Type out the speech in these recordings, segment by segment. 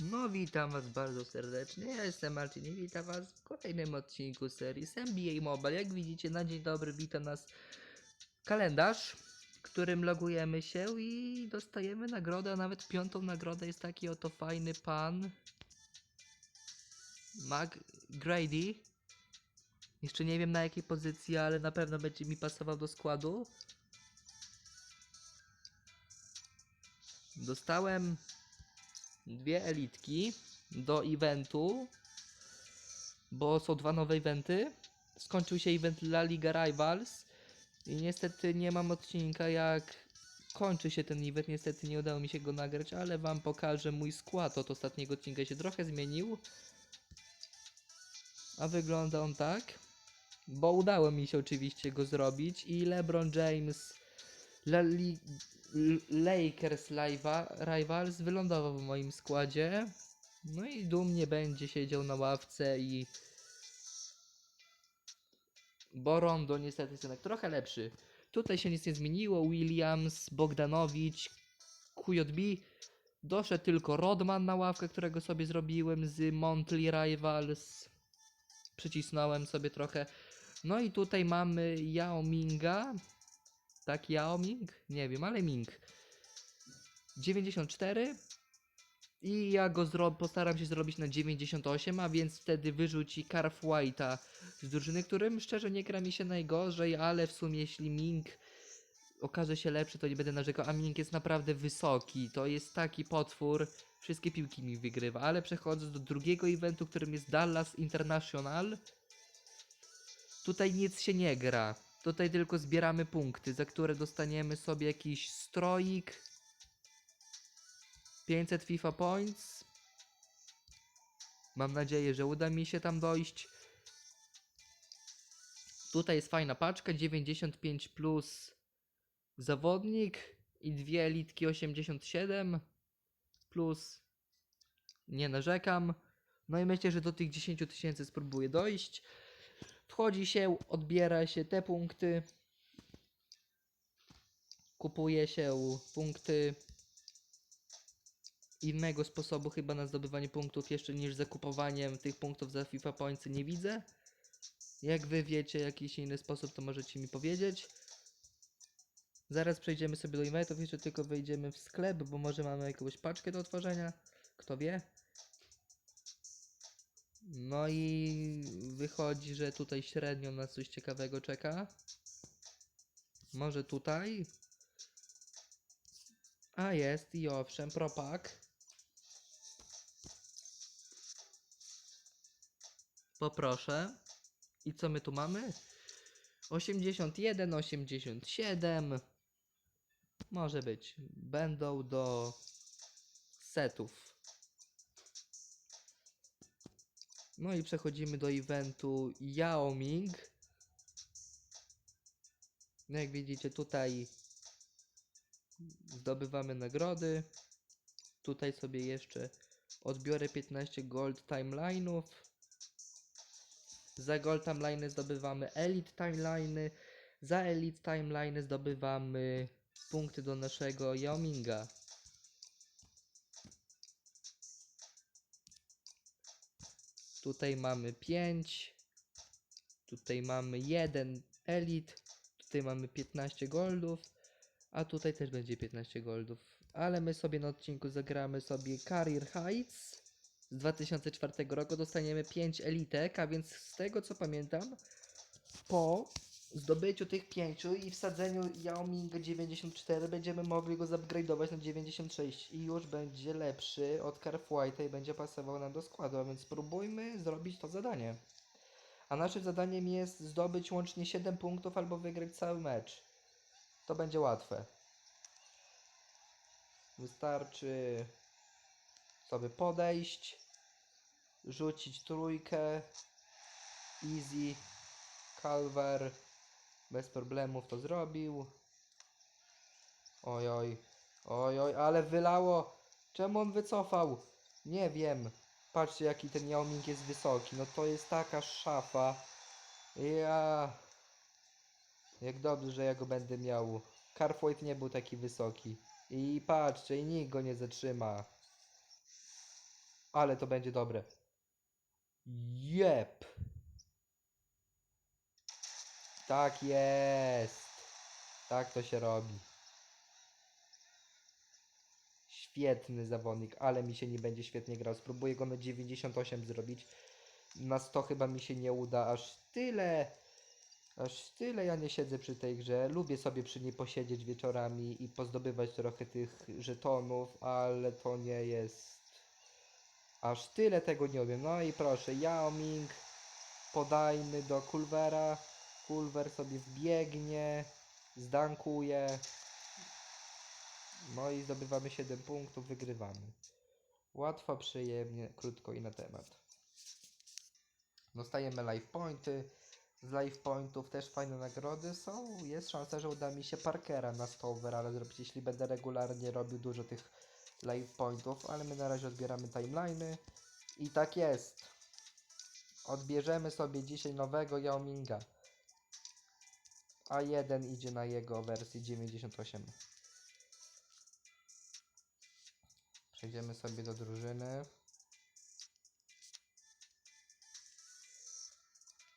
No witam was bardzo serdecznie, ja jestem Marcin i witam was w kolejnym odcinku serii z NBA Mobile. Jak widzicie na dzień dobry wita nas kalendarz, którym logujemy się i dostajemy nagrodę, a nawet piątą nagrodę jest taki oto fajny pan Mac Grady. Jeszcze nie wiem na jakiej pozycji, ale na pewno będzie mi pasował do składu. Dostałem dwie elitki do eventu, bo są dwa nowe eventy. Skończył się event La Liga Rivals i niestety nie mam odcinka jak kończy się ten event. Niestety nie udało mi się go nagrać, ale wam pokażę mój skład od ostatniego odcinka się trochę zmienił. A wygląda on tak, bo udało mi się oczywiście go zrobić i LeBron James Li Lakers Rivals wylądował w moim składzie. No i dumnie będzie siedział na ławce i bo Rondo niestety jest jednak trochę lepszy. Tutaj się nic nie zmieniło. Williams, Bogdanowicz, QJB. Doszedł tylko Rodman na ławkę, którego sobie zrobiłem z Monthly Rivals. Przycisnąłem sobie trochę. No i tutaj mamy Yao Minga. Tak, Yao Ming? Nie wiem, ale Ming. 94. I ja go postaram się zrobić na 98, a więc wtedy wyrzuci Carf White'a z drużyny, którym szczerze nie gra mi się najgorzej, ale w sumie jeśli Ming okaże się lepszy, to nie będę narzekał, a Ming jest naprawdę wysoki, to jest taki potwór, wszystkie piłki mi wygrywa, ale przechodząc do drugiego eventu, którym jest Dallas International, tutaj nic się nie gra, tutaj tylko zbieramy punkty, za które dostaniemy sobie jakiś stroik, 500 FIFA Points. Mam nadzieję, że uda mi się tam dojść. Tutaj jest fajna paczka 95 plus zawodnik i dwie elitki 87 plus nie narzekam. No i myślę, że do tych 10 tysięcy spróbuję dojść. Wchodzi się, odbiera się te punkty. Kupuje się punkty innego sposobu chyba na zdobywanie punktów jeszcze niż zakupowaniem tych punktów za FIFA Points nie widzę. Jak wy wiecie jakiś inny sposób, to możecie mi powiedzieć. Zaraz przejdziemy sobie do eventów, jeszcze tylko wejdziemy w sklep, bo może mamy jakąś paczkę do otworzenia. Kto wie? No i wychodzi, że tutaj średnio nas coś ciekawego czeka. Może tutaj? A jest i owszem, propak. Poproszę. I co my tu mamy? 81, 87. Może być. Będą do setów. No i przechodzimy do eventu Yao Ming. No jak widzicie tutaj zdobywamy nagrody. Tutaj sobie jeszcze odbiorę 15 gold timeline'ów. Za gold timeline zdobywamy elite timeline. Za elite timeline zdobywamy punkty do naszego Yaominga. Tutaj mamy 5. Tutaj mamy 1 elite. Tutaj mamy 15 goldów. A tutaj też będzie 15 goldów. Ale my sobie na odcinku zagramy sobie Career Heights z 2004 roku. Dostaniemy 5 elitek, a więc z tego co pamiętam, po zdobyciu tych 5 i wsadzeniu Yao Minga 94 będziemy mogli go zupgrade'ować na 96 i już będzie lepszy od Carf White'a i będzie pasował nam do składu, a więc spróbujmy zrobić to zadanie. A naszym zadaniem jest zdobyć łącznie 7 punktów albo wygrać cały mecz. To będzie łatwe. Wystarczy sobie podejść, rzucić trójkę, easy, Calver bez problemów to zrobił. Oj, oj, oj, oj, ale wylało. Czemu on wycofał? Nie wiem. Patrzcie jaki ten Yao Ming jest wysoki. No to jest taka szafa. Ja... Jak dobrze, że ja go będę miał. Carfwhite nie był taki wysoki. I patrzcie, i nikt go nie zatrzyma. Ale to będzie dobre. Jep. Tak jest. Tak to się robi. Świetny zawodnik, ale mi się nie będzie świetnie grał. Spróbuję go na 98 zrobić. Na 100 chyba mi się nie uda. Aż tyle. Aż tyle ja nie siedzę przy tej grze. Lubię sobie przy niej posiedzieć wieczorami i pozdobywać trochę tych żetonów, ale to nie jest. Aż tyle tego nie umiem. No i proszę, Yao Ming. Podajmy do Kulwera. Kulwer sobie wbiegnie. Zdankuje. No i zdobywamy 7 punktów, wygrywamy. Łatwo, przyjemnie, krótko i na temat. Dostajemy life pointy. Z life pointów też fajne nagrody są. Jest szansa, że uda mi się Parkera na 100 over, ale zrobić jeśli będę regularnie robił dużo tych life pointów, ale my na razie odbieramy timeliny. I tak jest. Odbierzemy sobie dzisiaj nowego Yao Minga. A jeden idzie na jego wersji 98. Przejdziemy sobie do drużyny.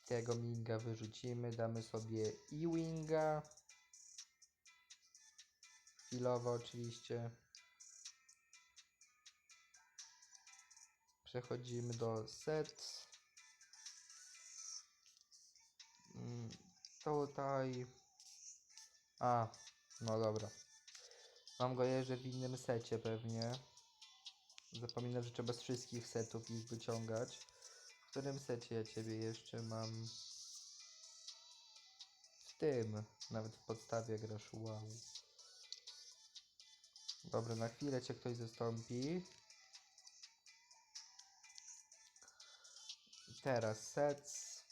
Tego Minga wyrzucimy, damy sobie Ewinga. Chwilowo oczywiście. Przechodzimy do set. Tutaj. A, no dobra. Mam go jeszcze w innym secie pewnie. Zapominam, że trzeba z wszystkich setów ich wyciągać. W którym secie ja ciebie jeszcze mam? W tym. Nawet w podstawie grasz wow. Dobra, na chwilę cię ktoś zastąpi. Teraz sets.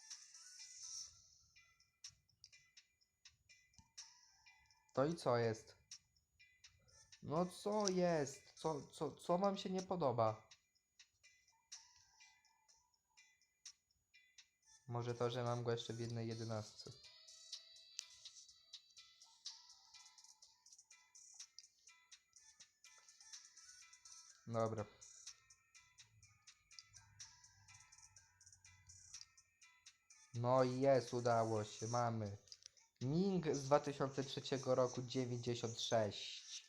To i co jest? No co jest? Co, co, co wam się nie podoba? Może to, że mam go jeszcze w jednej jedenastce. Dobra. No i jest, udało się, mamy. Ming z 2003 roku 96.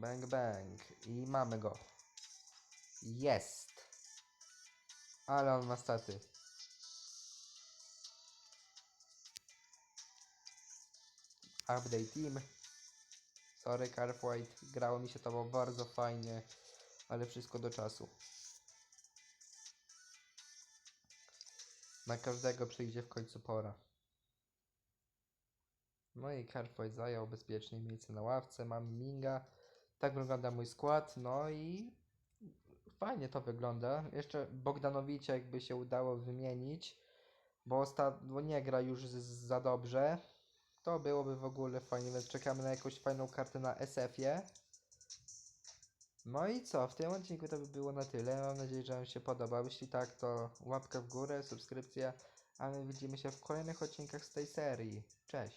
Bang bang. I mamy go. Jest. Ale on ma staty. Update team. Sorry Carfwhite. Grało mi się to bardzo fajnie. Ale wszystko do czasu. Na każdego przyjdzie w końcu pora. No i Carfwhite zajął bezpiecznie miejsce na ławce. Mam Minga. Tak wygląda mój skład. No i fajnie to wygląda. Jeszcze Bogdanowicia jakby się udało wymienić, bo, osta- bo nie gra już za dobrze. To byłoby w ogóle fajnie, więc czekamy na jakąś fajną kartę na SF-ie. No i co? W tym odcinku to by było na tyle. Mam nadzieję, że Wam się podobał. Jeśli tak, to łapka w górę, subskrypcja, a my widzimy się w kolejnych odcinkach z tej serii. Cześć!